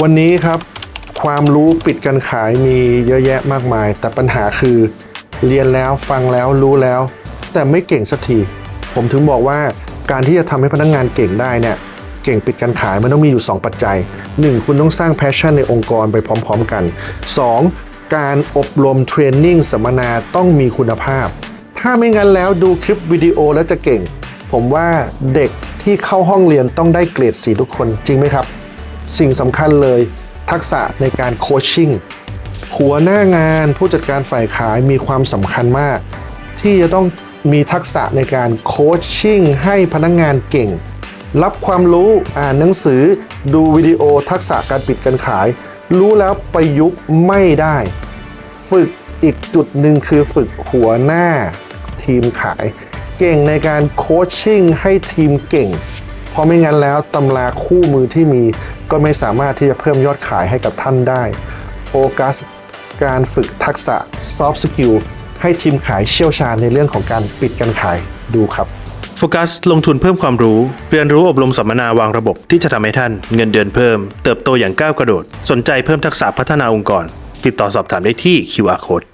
วันนี้ครับความรู้ปิดการขายมีเยอะแยะมากมาย แต่ปัญหาคือเรียนแล้วฟังแล้วรู้แล้ว แต่ไม่เก่งสักทีผมถึงบอกว่าการที่จะทำให้พนักงานเก่งได้เนี่ยเก่งปิดการขายมันต้องมีอยู่ 2 ปัจจัย 1. คุณต้องสร้างแพชชั่นในองค์กรไปพร้อม ๆกัน 2. การอบรมเทรนนิ่งสัมมนาต้องมีคุณภาพ ถ้าไม่งั้นแล้วดูคลิปวิดีโอแล้วจะเก่ง ผมว่าเด็กที่เข้าห้องเรียนต้องได้เกรดสีทุกคนจริงไหมครับ สิ่งสำคัญเลยทักษะในการโคชชิ่งหัวหน้างานผู้จัดการฝ่ายขายมีความสำคัญมาก ที่จะต้องมีทักษะในการโคชชิ่งให้พนักงงานเก่ง รับความรู้อ่านหนังสือ ดูวิดีโอทักษะการปิดการขาย รู้แล้วประยุกต์ไม่ได้ ฝึกอีกจุดหนึ่งคือฝึกหัวหน้าทีมขาย เก่งในการโคชชิ่งให้ทีมเก่ง เพราะไม่งั้นแล้วตำราคู่มือที่มี ก็ไม่สามารถที่จะเพิ่มยอดขายให้กับท่านได้ โฟกัสการฝึกทักษะ soft skill ให้ทีมขายเชี่ยวชาญในเรื่องของการปิดการขายดูครับโฟกัสลงทุนเพิ่มความรู้ เรียนรู้อบรมสัมมนาวางระบบที่จะทำให้ท่านเงินเดือนเพิ่ม เติบโตอย่างก้าวกระโดด สนใจเพิ่มทักษะพัฒนาองค์กร ติดต่อสอบถามได้ที่ QR Code